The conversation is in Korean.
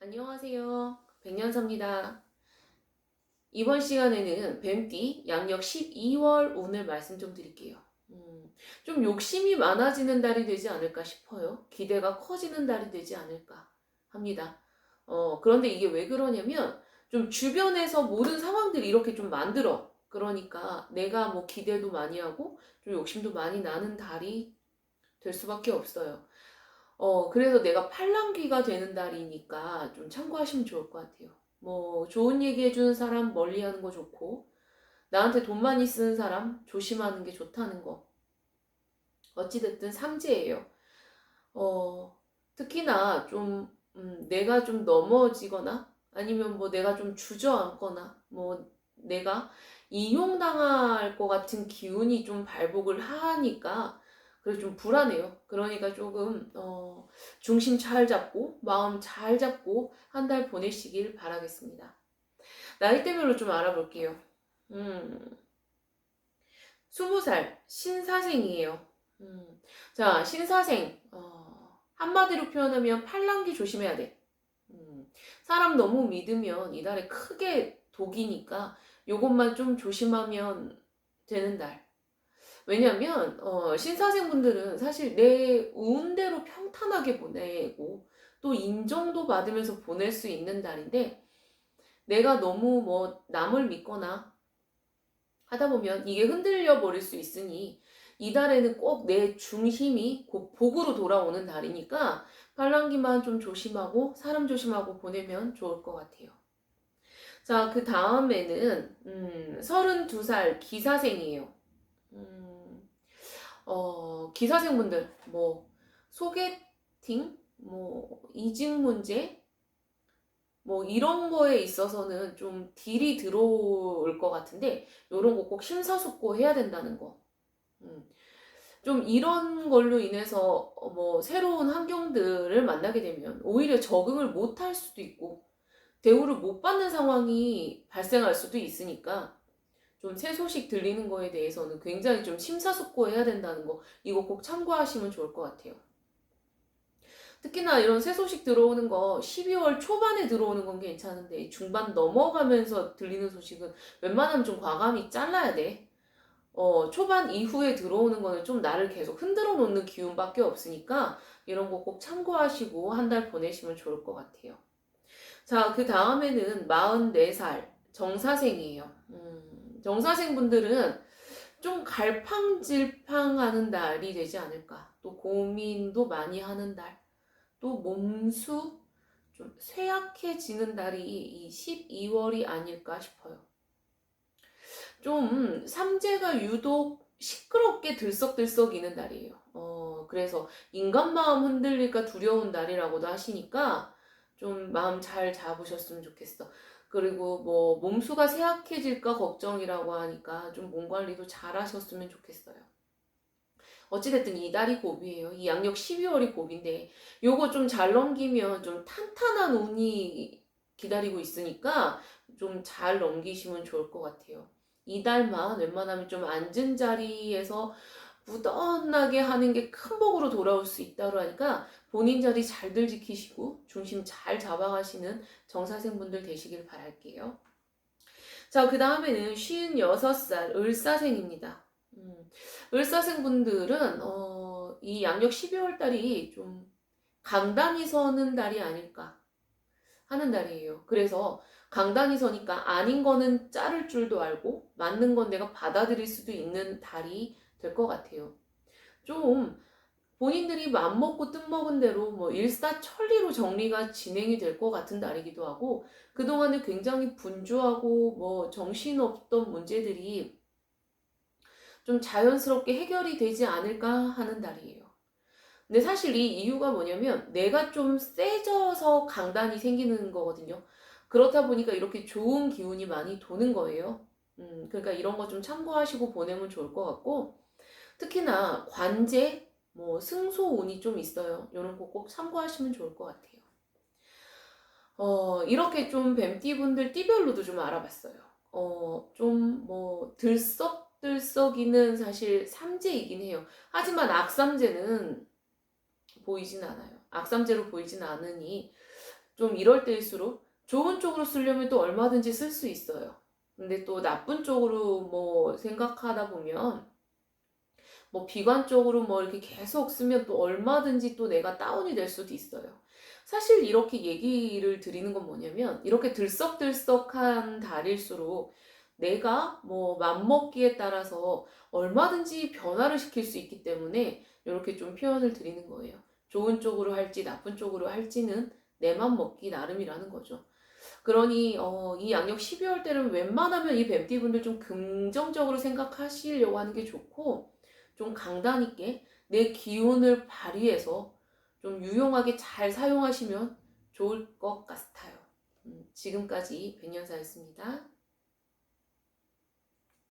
안녕하세요. 백년서입니다. 이번 시간에는 뱀띠 양력 12월 오늘 말씀 좀 드릴게요. 음, 좀 욕심이 많아지는 달이 되지 않을까 싶어요. 기대가 커지는 달이 되지 않을까 합니다. 어, 그런데 이게 왜 그러냐면 좀 주변에서 모든 상황들이 이렇게 좀 만들어. 그러니까 내가 뭐 기대도 많이 하고 좀 욕심도 많이 나는 달이 될 수밖에 없어요. 어, 그래서 내가 팔랑귀가 되는 달이니까 좀 참고하시면 좋을 것 같아요. 뭐, 좋은 얘기 해주는 사람 멀리 하는 거 좋고, 나한테 돈 많이 쓰는 사람 조심하는 게 좋다는 거. 어찌됐든 삼재예요. 어, 특히나 좀, 음, 내가 좀 넘어지거나, 아니면 뭐 내가 좀 주저앉거나, 뭐 내가 이용당할 것 같은 기운이 좀 발복을 하니까, 그래서 좀 불안해요. 그러니까 조금 어, 중심 잘 잡고 마음 잘 잡고 한 달 보내시길 바라겠습니다. 나이대별로 좀 알아볼게요. 음, 20살 신사생이에요. 음, 자 신사생 어, 한마디로 표현하면 팔랑귀 조심해야 돼. 음, 사람 너무 믿으면 이달에 크게 독이니까 요것만 좀 조심하면 되는 달. 왜냐면 어, 신사생분들은 사실 내 운대로 평탄하게 보내고 또 인정도 받으면서 보낼 수 있는 달인데 내가 너무 뭐 남을 믿거나 하다 보면 이게 흔들려 버릴 수 있으니 이 달에는 꼭 내 중심이 곧 복으로 돌아오는 달이니까 팔랑기만 좀 조심하고 사람 조심하고 보내면 좋을 것 같아요. 자, 그 다음에는 음, 32살 기사생이에요. 음, 어, 기사생분들, 뭐, 소개팅, 뭐, 이직 문제, 뭐, 이런 거에 있어서는 좀 딜이 들어올 것 같은데, 요런 거 꼭 심사숙고 해야 된다는 거. 음, 좀 이런 걸로 인해서 어, 뭐, 새로운 환경들을 만나게 되면 오히려 적응을 못 할 수도 있고, 대우를 못 받는 상황이 발생할 수도 있으니까, 좀 새 소식 들리는 거에 대해서는 굉장히 좀 심사숙고해야 된다는 거 이거 꼭 참고하시면 좋을 것 같아요. 특히나 이런 새 소식 들어오는 거 12월 초반에 들어오는 건 괜찮은데 중반 넘어가면서 들리는 소식은 웬만하면 좀 과감히 잘라야 돼. 어, 초반 이후에 들어오는 거는 좀 나를 계속 흔들어 놓는 기운밖에 없으니까 이런 거 꼭 참고하시고 한 달 보내시면 좋을 것 같아요. 자, 그 다음에는 44살 정사생이에요. 음, 정사생 분들은 좀 갈팡질팡하는 달이 되지 않을까. 또 고민도 많이 하는 달. 또 몸수 좀 쇠약해지는 달이 이 12월이 아닐까 싶어요. 좀 삼재가 유독 시끄럽게 들썩들썩이는 달이에요. 어, 그래서 인간 마음 흔들릴까 두려운 달이라고도 하시니까 좀 마음 잘 잡으셨으면 좋겠어. 그리고 뭐 몸수가 쇠약해질까 걱정이라고 하니까 좀 몸 관리도 잘 하셨으면 좋겠어요. 어찌됐든 이달이 고비예요. 이 양력 12월이 고비인데 요거 좀 잘 넘기면 좀 탄탄한 운이 기다리고 있으니까 좀 잘 넘기시면 좋을 것 같아요. 이달만 웬만하면 좀 앉은 자리에서 무던하게 하는 게 큰 복으로 돌아올 수 있다고 하니까 본인 자리 잘들 지키시고 중심 잘 잡아가시는 정사생분들 되시길 바랄게요. 자, 그 다음에는 56살 을사생입니다. 음, 을사생분들은 어, 이 양력 12월 달이 좀 강단이 서는 달이 아닐까 하는 달이에요. 그래서 강단이 서니까 아닌 거는 자를 줄도 알고 맞는 건 내가 받아들일 수도 있는 달이 될 것 같아요. 좀 본인들이 맘먹고 뜬먹은 대로 뭐 일사천리로 정리가 진행이 될 것 같은 달이기도 하고 그동안에 굉장히 분주하고 뭐 정신없던 문제들이 좀 자연스럽게 해결이 되지 않을까 하는 달이에요. 근데 사실 이 이유가 뭐냐면 내가 좀 세져서 강단이 생기는 거거든요. 그렇다 보니까 이렇게 좋은 기운이 많이 도는 거예요. 음, 그러니까 이런 거 좀 참고하시고 보내면 좋을 것 같고 특히나 관제, 뭐 승소운이 좀 있어요. 이런 거 꼭 참고하시면 좋을 것 같아요. 어, 이렇게 좀 뱀띠분들 띠별로도 좀 알아봤어요. 어, 좀 뭐 들썩들썩이는 사실 삼재이긴 해요. 하지만 악삼재는 보이진 않아요. 악삼재로 보이진 않으니 좀 이럴 때일수록 좋은 쪽으로 쓰려면 또 얼마든지 쓸 수 있어요. 근데 또 나쁜 쪽으로 뭐 생각하다 보면 뭐 비관적으로 뭐 이렇게 계속 쓰면 또 얼마든지 또 내가 다운이 될 수도 있어요. 사실 이렇게 얘기를 드리는 건 뭐냐면 이렇게 들썩들썩한 달일수록 내가 뭐 맘먹기에 따라서 얼마든지 변화를 시킬 수 있기 때문에 이렇게 좀 표현을 드리는 거예요. 좋은 쪽으로 할지 나쁜 쪽으로 할지는 내 맘 먹기 나름이라는 거죠. 그러니 어, 이 양력 12월 때는 웬만하면 이 뱀띠분들 좀 긍정적으로 생각하시려고 하는 게 좋고 좀 강단 있게 내 기운을 발휘해서 좀 유용하게 잘 사용하시면 좋을 것 같아요. 음, 지금까지 백년사였습니다.